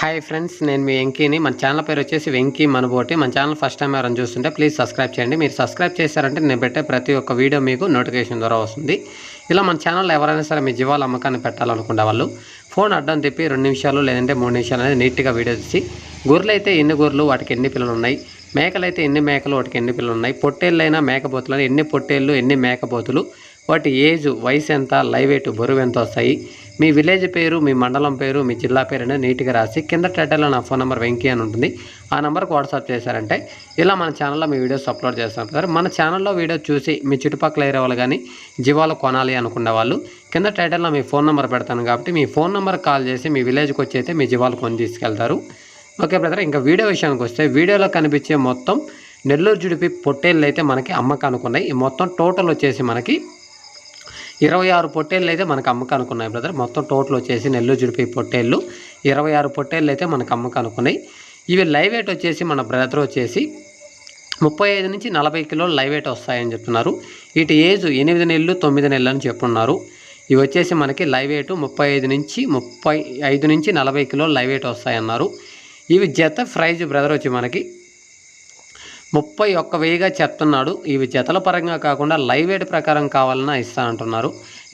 Hi friends నేను మీ వెంకీని. మన channel పేరు వచ్చేసి వెంకీ మనబోటి మన ఛానల్ ఫస్ట్ టైం ఎవరైనా చూస్తుంటే ప్లీజ్ సబ్స్క్రైబ్ చేయండి. మీరు సబ్స్క్రైబ్ చేశారంటే నేను పెట్టే ప్రతి ఒక్క వీడియో మీకు నోటిఫికేషన్ ద్వారా వస్తుంది. ఇలా మన ఛానల్లో ఎవరైనా సరే మీ జీవాల అమ్మకాన్ని పెట్టాలనుకునే వాళ్ళు ఫోన్ అడ్డం తిప్పి రెండు నిమిషాలు లేదంటే మూడు నిమిషాలు అనేది నీట్గా వీడియో తీసి గొర్రెలు అయితే ఎన్ని గొర్రెలు వాటికి ఎన్ని పిల్లలు ఉన్నాయి? మేకలు అయితే ఎన్ని మేకలు వాటికి ఎన్ని పిల్లలు ఉన్నాయి? పొట్టేళ్ళైనా మేకపోతులు ఎన్ని పొట్టేళ్ళు ఎన్ని మేకపోతులు వాటి ఏజ్ వయసు ఎంత లైవ్ ఎయిట్ బరువు ఎంత వస్తాయి? మీ విలేజ్ పేరు మీ మండలం పేరు మీ జిల్లా పేరు అనేది నీట్గా రాసి కింద టైటిల్లో నా ఫోన్ నెంబర్ వెంకీ అని ఉంటుంది. ఆ నెంబర్కి వాట్సాప్ చేశారంటే ఇలా మన ఛానల్లో మీ వీడియోస్ అప్లోడ్ చేస్తాం సార్ మన ఛానల్లో వీడియో చూసి మీ చుట్టుపక్కల ఏరే వాళ్ళు కానీ జీవాలు కొనాలి అనుకునే వాళ్ళు కింద టైటిల్లో మీ ఫోన్ నెంబర్ పెడతాను కాబట్టి మీ ఫోన్ నెంబర్ కాల్ చేసి మీ విలేజ్కి వచ్చి అయితే మీ జీవాలు కొని తీసుకెళ్తారు. ఓకే బ్రదర్ ఇంకా వీడియో విషయానికి వస్తే వీడియోలో కనిపించే మొత్తం నెల్లూరు జుడిపి పొట్టేళ్ళు అయితే మనకి అమ్మకానికి ఉన్నాయి. ఈ మొత్తం టోటల్ వచ్చేసి మనకి ఇరవై ఆరు పొట్టేళ్ళు అయితే మనకు అమ్మకానికి బ్రదర్ మొత్తం టోటల్ వచ్చేసి నెల్లూరు జుడిపి పొట్టేళ్ళు. ఇరవై ఆరు పొట్టేళ్ళు అయితే మనకు అమ్మకానికి ఉన్నాయి ఇవి లైవ్ వెయిట్ వచ్చేసి మన బ్రదర్ వచ్చేసి ముప్పై ఐదు నుంచి నలభై కిలోలు లైవ్ వెయిట్ వస్తాయని చెప్తున్నారు. వీటి ఏజ్ ఎనిమిది నెలలు తొమ్మిది నెలలు అని చెప్పున్నారు. ఇవి వచ్చేసి మనకి లైవ్ వెయిట్ ముప్పై ఐదు నుంచి ముప్పై ఐదు నుంచి నలభై కిలోలు లైవ్ వెయిట్ వస్తాయన్నారు. ఇవి జత ప్రైజ్ బ్రదర్ వచ్చి మనకి ముప్పై ఒక్క వెయ్యిగా చెప్తున్నాడు. ఇవి జతల పరంగా కాకుండా లైవ్ వెయిట్ ప్రకారం కావాలన్నా ఇస్తానంటున్నారు.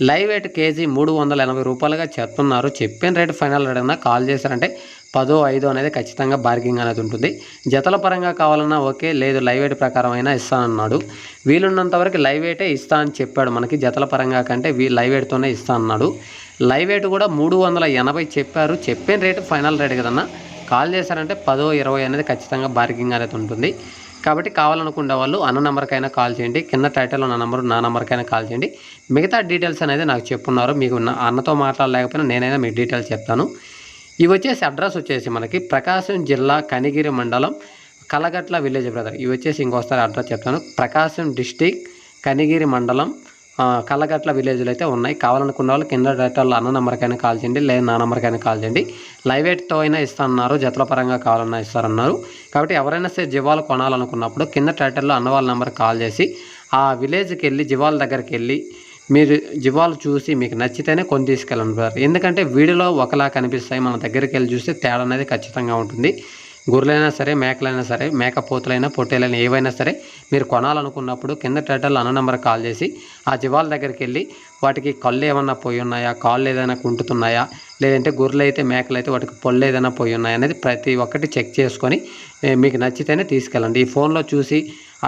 లైవ్ వెయిట్ కేజీ మూడు వందల ఎనభై రూపాయలుగా చెప్తున్నారు. చెప్పిన రేటు ఫైనల్ రేట్ అయినా కాల్ చేశారంటే పదో ఐదో అనేది ఖచ్చితంగా బార్గింగ్ అనేది ఉంటుంది. జతల పరంగా కావాలన్నా ఓకే లేదు లైవ్ వెయిట్ ప్రకారం అయినా ఇస్తానన్నాడు. వీలున్నంత వరకు లైవ్ వెయిటే ఇస్తా అని చెప్పాడు మనకి జతల పరంగా కంటే వీ లైవ్ వెయిట్తోనే ఇస్తా అన్నాడు లైవ్ వెయిట్ కూడా మూడు వందల ఎనభై చెప్పారు. చెప్పిన రేటు ఫైనల్ రేట్ కదన్నా కాల్ చేశారంటే పదో ఇరవై అనేది ఖచ్చితంగా బార్గింగ్ అనేది ఉంటుంది. కాబట్టి కావాలనుకునే వాళ్ళు అన్న నెంబర్కైనా కాల్ చేయండి. కింద టైటిల్ ఉన్న నెంబర్ నా నెంబర్కైనా కాల్ చేయండి. మిగతా డీటెయిల్స్ అనేది నాకు చెప్పున్నారు. మీకు నా అన్నతో మాట్లాడలేకపోయినా నేనైనా మీకు డీటెయిల్స్ చెప్తాను. ఇవి వచ్చేసి అడ్రస్ వచ్చేసి మనకి ప్రకాశం జిల్లా కనిగిరి మండలం కలగట్ల విలేజ్ బ్రదర్ ఇవి వచ్చేసి ఇంకోసారి అడ్రస్ చెప్తాను. ప్రకాశం డిస్టిక్ కనిగిరి మండలం కళ్ళగట్ల విలేజ్లో అయితే ఉన్నాయి. కావాలనుకున్న వాళ్ళు కింద డేటాల్లో అన్న నెంబర్కైనా కాల్ చేయండి లేదా నా నెంబర్కైనా కాల్ చేయండి. లైవ్ ఎయిట్తో అయినా ఇస్తానన్నారు జతల పరంగా కావాలన్నా ఇస్తారన్నారు. కాబట్టి ఎవరైనా సరే జీవాలు కొనాలనుకున్నప్పుడు కింద టైటిల్లో అన్న వాళ్ళ నెంబర్ కాల్ చేసి ఆ విలేజ్కి వెళ్ళి జీవాల దగ్గరికి వెళ్ళి మీరు జీవాలు చూసి మీకు నచ్చితేనే కొని తీసుకెళ్ళండి ఎందుకంటే వీడియోలో ఒకలా కనిపిస్తాయి. మన దగ్గరికి వెళ్ళి చూస్తే తేడా అనేది ఖచ్చితంగా ఉంటుంది. గొర్రెలైనా సరే మేకలైనా సరే మేకపోతులైనా పొట్టేలైనా ఏవైనా సరే మీరు కొనాలనుకున్నప్పుడు కింద టైటల్ అన్న నెంబర్ కాల్ చేసి ఆ జీవాల దగ్గరికి వెళ్ళి వాటికి కళ్ళు ఏమన్నా పోయి ఉన్నాయా కాళ్ళు ఏదైనా కుంటుతున్నాయా లేదంటే గొర్రెలు అయితే మేకలు అయితే వాటికి పళ్ళు ఏదైనా పోయి ఉన్నాయా అనేది ప్రతి ఒక్కటి చెక్ చేసుకొని మీకు నచ్చితేనే తీసుకెళ్ళండి. ఈ ఫోన్లో చూసి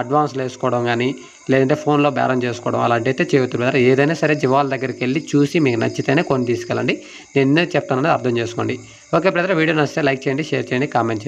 అడ్వాన్స్లు వేసుకోవడం కానీ లేదంటే ఫోన్లో బేరం చేసుకోవడం అలాంటి అయితే చేయొద్దు ఏదైనా సరే జీవాల దగ్గరికి వెళ్ళి చూసి మీకు నచ్చితేనే కొని తీసుకెళ్ళండి. నేను ఎన్నో చెప్తానని అర్థం చేసుకోండి. ఓకే బ్రదర్ వీడియో నచ్చితే లైక్ చేయండి షేర్ చేయండి కామెంట్ చేయండి.